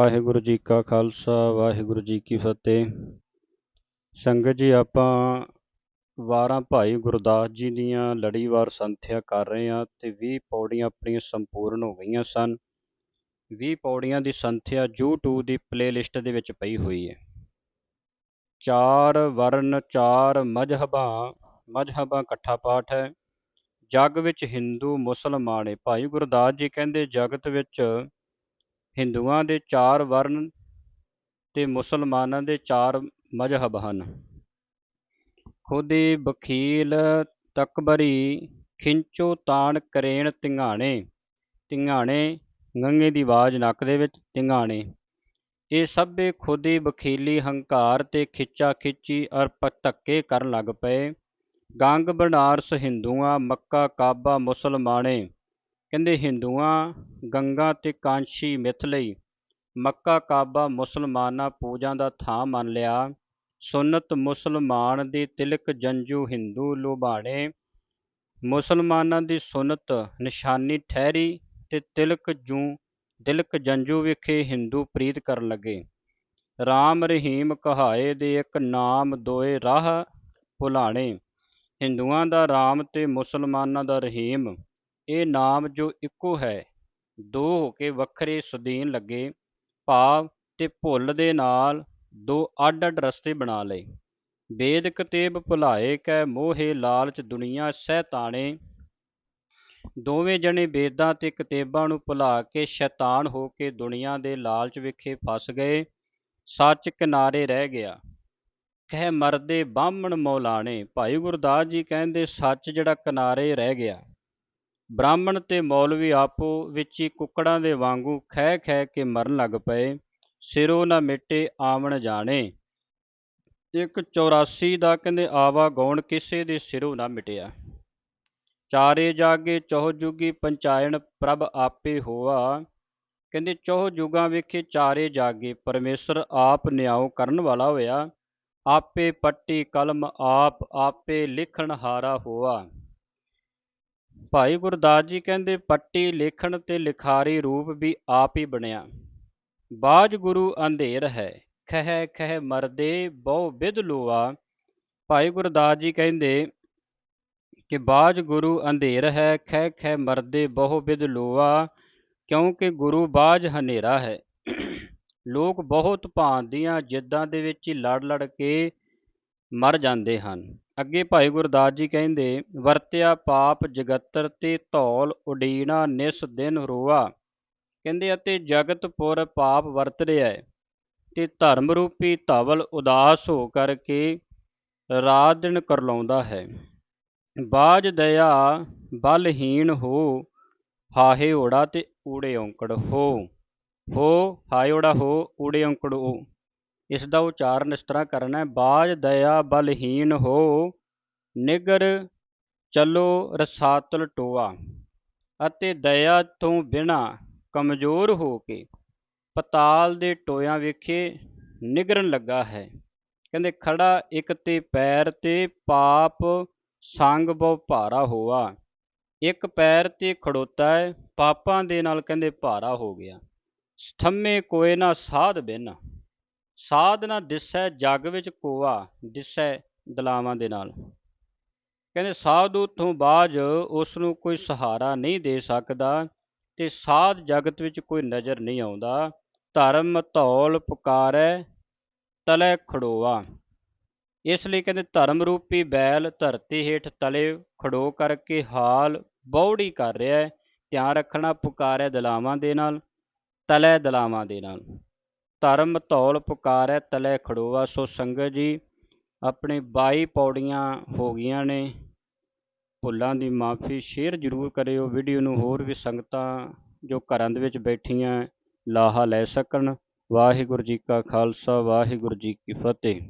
ਵਾਹਿਗੁਰੂ ਜੀ ਕਾ ਖਾਲਸਾ, ਵਾਹਿਗੁਰੂ ਜੀ ਕੀ ਫਤਿਹ। ਸੰਗਤ ਜੀ, ਆਪਾਂ ਵਾਰਾਂ ਭਾਈ ਗੁਰਦਾਸ ਜੀ ਦੀਆਂ ਲੜੀਵਾਰ ਸੰਥਿਆ ਕਰ ਰਹੇ ਹਾਂ ਤੇ 20 ਪੌੜੀਆਂ ਆਪਣੀਆਂ ਸੰਪੂਰਨ ਹੋ ਗਈਆਂ ਸਨ। 20 ਪੌੜੀਆਂ ਦੀ ਸੰਥਿਆ YouTube ਦੀ ਪਲੇਲਿਸਟ ਦੇ ਵਿੱਚ ਪਈ ਹੋਈ ਹੈ। ਚਾਰ ਵਰਨ, ਚਾਰ ਮਜ਼ਹਬਾਂ ਮਜ਼ਹਬਾਂ ਇਕੱਠਾ ਪਾਠ ਹੈ। ਜਗ ਵਿੱਚ ਹਿੰਦੂ, ਮੁਸਲਮਾਨ ਹੈ। ਭਾਈ ਗੁਰਦਾਸ ਜੀ ਕਹਿੰਦੇ, ਜਗਤ ਵਿੱਚ ਹਿੰਦੂਆਂ ਦੇ ਚਾਰ ਵਰਨ ਤੇ ਮੁਸਲਮਾਨਾਂ ਦੇ ਚਾਰ ਮਜ਼ਹਬ ਹਨ। ਖੁਦੀ ਬਖੀਲ ਤਕਬਰੀ, ਖਿੰਚੋ ਤਾਣ ਕਰੇਣ ਤਿੰਗਾਣੇ ਤਿੰਗਾਣੇ ਗੰਗੇ ਦੀ ਆਵਾਜ਼ ਨੱਕ ਦੇ ਵਿੱਚ, ਤਿੰਗਾਣੇ। ਇਹ ਸਭੇ ਖੁਦੀ ਬਖੀਲੀ ਹੰਕਾਰ ਤੇ ਖਿੱਚਾ ਖਿੱਚੀ ਅਰ ਧੱਕੇ ਕਰਨ ਲੱਗ ਪਏ। ਗੰਗ ਬਨਾਰਸ ਹਿੰਦੂਆਂ, ਮੱਕਾ ਕਾਬਾ ਮੁਸਲਮਾਨੇ ਕਹਿੰਦੇ ਹਿੰਦੂਆਂ ਗੰਗਾ ਤੇ ਕਾਂਸ਼ੀ ਮਿਥ ਲਈ ਮੱਕਾ ਕਾਬਾ ਮੁਸਲਮਾਨਾਂ ਪੂਜਾ ਦਾ ਥਾਂ ਮੰਨ ਲਿਆ। ਸੁਨਤ ਮੁਸਲਮਾਨ ਦੀ ਤਿਲਕ ਜੰਜੂ ਹਿੰਦੂ ਲੁਬਾਣੇ ਮੁਸਲਮਾਨਾਂ ਦੀ ਸੁਨਤ ਨਿਸ਼ਾਨੀ ਠਹਿਰੀ ਤੇ ਤਿਲਕ ਜੂ ਦਿਲਕ ਜੰਜੂ ਵਿਖੇ ਹਿੰਦੂ ਪ੍ਰੀਤ ਕਰਨ ਲੱਗੇ। ਰਾਮ ਰਹੀਮ ਕਹਾਏ ਦੇ ਇੱਕ ਨਾਮ ਦੋਏ ਰਾਹ ਭੁਲਾਣੇ। ਹਿੰਦੂਆਂ ਦਾ ਰਾਮ ਤੇ ਮੁਸਲਮਾਨਾਂ ਦਾ ਰਹੀਮ ਇਹ ਨਾਮ ਜੋ ਇੱਕੋ ਹੈ, ਦੋ ਹੋ ਕੇ ਵੱਖਰੇ ਸੁਦੀਨ ਲੱਗੇ, ਭਾਵ ਤੇ ਭੁੱਲ ਦੇ ਨਾਲ ਦੋ ਅੱਡ ਅੱਡ ਰਸਤੇ ਬਣਾ ਲਏ। ਵੇਦ ਕਤੇਬ ਭੁਲਾਏ ਕੈ ਮੋਹੇ ਲਾਲਚ ਦੁਨੀਆ ਸਹਿਤਾਣੇ ਦੋਵੇਂ ਜਣੇ ਵੇਦਾਂ ਤੇ ਕਤੇਬਾਂ ਨੂੰ ਭੁਲਾ ਕੇ ਸ਼ੈਤਾਨ ਹੋ ਕੇ ਦੁਨੀਆ ਦੇ ਲਾਲਚ ਵਿਖੇ ਫਸ ਗਏ, ਸੱਚ ਕਿਨਾਰੇ ਰਹਿ ਗਿਆ। ਕਹਿ ਮਰਦੇ ਬਾਹਮਣ ਮੌਲਾਣੇ, ਭਾਈ ਗੁਰਦਾਸ ਜੀ ਕਹਿੰਦੇ ਸੱਚ ਜਿਹੜਾ ਕਿਨਾਰੇ ਰਹਿ ਗਿਆ। ਬ੍ਰਾਹਮਣ ਤੇ ਮੌਲਵੀ ਆਪੋ ਵਿੱਚ ਹੀ ਕੁੱਕੜਾਂ ਦੇ ਵਾਂਗੂ ਖਹਿ ਖਹਿ ਕੇ ਮਰਨ ਲੱਗ ਪਏ। ਸਿਰੋਂ ਨਾ ਮਿਟੇ ਆਵਣ ਜਾਣੇ। ਇੱਕ 84 ਦਾ ਕਹਿੰਦੇ ਆਵਾ ਗੌਣ ਕਿਸੇ ਦੇ ਸਿਰੋਂ ਨਾ ਮਿਟਿਆ। ਚਾਰੇ ਜਾਗੇ ਚੌਹ ਜੁਗੀ ਪੰਚਾਇਣ ਪ੍ਰਭ ਆਪੇ ਹੋਆ। ਕਹਿੰਦੇ ਚੌਹ ਜੁਗਾਂ ਵੇਖੇ ਚਾਰੇ ਜਾਗੇ, ਪਰਮੇਸ਼ਰ ਆਪ ਨਿਆਉ ਕਰਨ ਵਾਲਾ ਹੋਇਆ। ਆਪੇ ਪੱਟੀ ਕਲਮ ਆਪ, ਆਪੇ ਲਿਖਣ ਹਾਰਾ ਹੋਆ। ਭਾਈ ਗੁਰਦਾਸ ਜੀ ਕਹਿੰਦੇ, ਪੱਟੀ ਲਿਖਣ ਤੇ ਲਿਖਾਰੀ ਰੂਪ ਵੀ ਆਪ ਹੀ ਬਣਿਆ। ਬਾਜ ਗੁਰੂ ਅੰਧੇਰ ਹੈ, ਖਹਿ ਖਹਿ ਮਰਦੇ, ਬਹੁ ਵਿਦ ਲੋਆ। ਭਾਈ ਗੁਰਦਾਸ ਜੀ ਕਹਿੰਦੇ ਕਿ ਬਾਜ ਗੁਰੂ ਅੰਧੇਰ ਹੈ, ਖਹਿ ਖਹਿ ਮਰਦੇ, ਬਹੁ ਵਿਦ ਲੋਆ, ਕਿਉਂਕਿ ਗੁਰੂ ਬਾਜ ਹਨੇਰਾ ਹੈ। ਲੋਕ ਬਹੁਤ ਭਾਂਦੀਆਂ ਜਿੱਦਾਂ ਦੇ ਵਿੱਚ ਲੜ ਲੜ ਕੇ ਮਰ ਜਾਂਦੇ ਹਨ। ਅੱਗੇ ਭਾਈ ਗੁਰਦਾਸ ਜੀ ਕਹਿੰਦੇ, ਵਰਤਿਆ ਪਾਪ ਜਗਤਰ ਤੇ ਧੌਲ ਉਡੀਣਾ ਨਿਸ ਦਿਨ ਰੋਆ। ਕਹਿੰਦੇ, ਅਤੇ ਜਗਤਪੁਰ ਪਾਪ ਵਰਤ ਰਿਹਾ ਹੈ ਤੇ ਧਰਮ ਰੂਪੀ ਧਵਲ ਉਦਾਸ ਹੋ ਕਰਕੇ ਰਾਤ ਦਿਨ ਕਰਲਾਉਂਦਾ ਹੈ। ਬਾਜ ਦਇਆ ਬਲਹੀਣ ਹੋ, ਹਾਹੇ ਓੜਾ ਤੇ ਊੜੇ ਔਂਕੜ ਹੋ। ਹੋ, ਹਾਏ ਓੜਾ ਹੋ, ਊੜੇ ਔਂਕੜ ਹੋ ਇਸ ਦਾ ਉਚਾਰਨ ਇਸ ਤਰ੍ਹਾਂ ਕਰਨਾ ਹੈ, ਬਾਜ ਦਇਆ ਬਲਹੀਨ ਹੋ, ਨਿਗਰ ਚਲੋ ਰਸਾਤਲ ਟੋਆ, ਅਤੇ ਦਇਆ ਤੋਂ ਬਿਨਾ ਕਮਜ਼ੋਰ ਹੋ ਕੇ ਪਤਾਲ ਦੇ ਟੋਇਆਂ ਵੇਖੇ ਨਿਗਰਨ ਲੱਗਾ ਹੈ। ਕਹਿੰਦੇ ਖੜਾ ਇੱਕ ਤੇ ਪੈਰ ਤੇ ਪਾਪ ਸੰਗ ਬਹੁ ਭਾਰਾ ਹੋਆ, ਇੱਕ ਪੈਰ ਤੇ ਖੜੋਤਾ ਹੈ, ਪਾਪਾਂ ਦੇ ਨਾਲ ਕਹਿੰਦੇ ਭਾਰਾ ਹੋ ਗਿਆ। ਸਥੰਮੇ ਕੋਏ ਨਾ ਸਾਧ ਬਿਨ। ਸਾਧ ਨਾ ਦਿਸੈ ਜਗ ਵਿੱਚ ਕੋਆ, ਦਿਸੈ ਦਲਾਵਾਂ ਦੇ ਨਾਲ। ਕਹਿੰਦੇ, ਸਾਧੂ ਤੋਂ ਬਾਅਦ ਉਸ ਨੂੰ ਕੋਈ ਸਹਾਰਾ ਨਹੀਂ ਦੇ ਸਕਦਾ ਤੇ ਸਾਧ ਜਗਤ ਵਿੱਚ ਕੋਈ ਨਜ਼ਰ ਨਹੀਂ ਆਉਂਦਾ। ਧਰਮ ਧੌਲ ਪੁਕਾਰੈ, ਤਲੇ ਖੜੋਆ। ਇਸ ਲਈ ਕਹਿੰਦੇ, ਧਰਮ ਰੂਪੀ ਬੈਲ ਧਰਤੀ ਹੇਠ ਤਲੇ ਖੜੋ ਕਰਕੇ ਹਾਲ ਬੌੜੀ ਕਰ ਰਿਹਾ ਧਿਆਨ ਰੱਖਣਾ, ਪੁਕਾਰੈ ਦਲਾਵਾਂ ਦੇ ਨਾਲ, ਤਲੇ ਦਲਾਵਾਂ ਦੇ ਨਾਲ। ਧਰਮ ਧੌਲ ਪੁਕਾਰੈ ਤਲੇ ਖੜੋਆ, ਸੋ ਸੰਗਤ ਜੀ ਆਪਣੇ 22 ਪੌੜੀਆਂ ਹੋ ਗਈਆਂ ਨੇ। ਭੁੱਲਾਂ ਦੀ ਮਾਫੀ ਸ਼ੇਅਰ ਜ਼ਰੂਰ ਕਰਿਓ, ਵੀਡੀਓ ਨੂੰ ਹੋਰ ਵੀ ਸੰਗਤਾਂ ਜੋ ਘਰਾਂ ਦੇ ਵਿੱਚ ਬੈਠੀਆਂ ਲਾਹਾ ਲੈ ਸਕਣ। ਵਾਹਿਗੁਰੂ ਜੀ ਕਾ ਖਾਲਸਾ, ਵਾਹਿਗੁਰੂ ਜੀ ਕੀ ਫਤਿਹ।